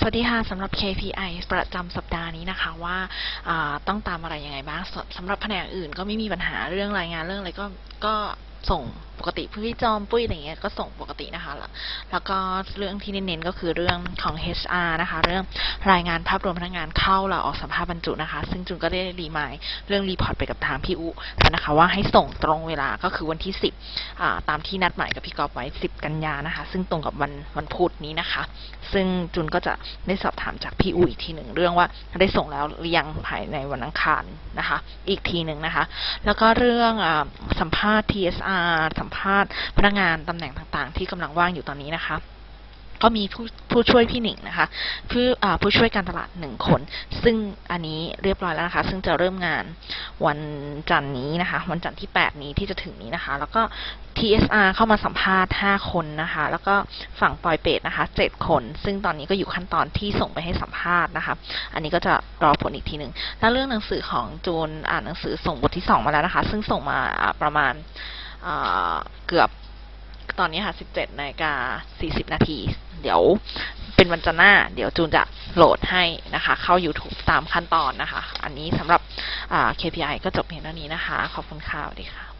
สวัสดีค่ะสำหรับ KPI ประจำสัปดาห์นี้นะคะว่าาต้องตามอะไรยังไงบ้างสำหรับแผนกอื่นก็ไม่มีปัญหาเรื่องรายงานเรื่องอะไรก็ก็ส่ง กติพี่จอมปุ้ยอะไรเงี้ยก็ส่งปกตินะคะ แล้วแล้วก็เรื่องที่เน้นๆก็คือเรื่องของ HR นะคะ เรื่องรายงานภาพรวมพนักงานเข้าเราออกสัมภาษณ์บรรจุนะคะ ซึ่งจุนก็ได้รีมายเรื่องรีพอร์ตไปกับทางพี่อุแล้วนะคะ ว่าให้ส่งตรงเวลาก็คือวันที่ 10อ่าตามที่นัดหมายกับพี่กอฟไว้ 10 กันยานะคะ ซึ่งตรงกับวันวันพุธนี้นะคะ ซึ่งจุนก็จะได้สอบถามจากพี่อูอีกทีหนึ่งเรื่องว่าได้ส่งแล้วหรือยังภายในวันอังคารนะคะ อีกทีหนึ่งนะคะ แล้วก็เรื่องอสัมภาษณ์ TSR สัมภาษณ์พนักงานตำแหน่งต่างๆ ที่กำลังว่างอยู่ตอนนี้นะคะก็มีผู้ผู้ช่วยพี่หนิงนะคะผู้ผู้ช่วยการตลาดหนึ่งคน ซึ่งอันนี้เรียบร้อยแล้วนะคะ ซึ่งจะเริ่มงานวันจันทร์นี้นะคะ วันจันทร์ที่ 8 นี้ที่จะถึงนี้นะคะ แล้วก็ TSR เข้ามาสัมภาษณ์ 5 คนนะคะ แล้วก็ฝั่งปอยเปตนะคะ 7 คน ซึ่งตอนนี้ก็อยู่ขั้นตอนที่ส่งไปให้สัมภาษณ์นะคะ อันนี้ก็จะรอผลอีกทีหนึ่งแล้วเรื่องหนังสือของจูนอ่านหนังสือส่งบทที่ 2 มาแล้วนะคะ ซึ่งส่งมาประมาณ เกือบตอนนี้ค่ะ 17นาฬิกา40 นาที เดี๋ยวเป็นวันจันทร์หน้า เดี๋ยวจูนจะโหลดให้นะคะ เข้า YouTube ตามขั้นตอนนะคะ อันนี้สำหรับ KPI ก็จบเพียงเท่านี้นะคะ ขอบคุณค่ะสวัสดีค่ะ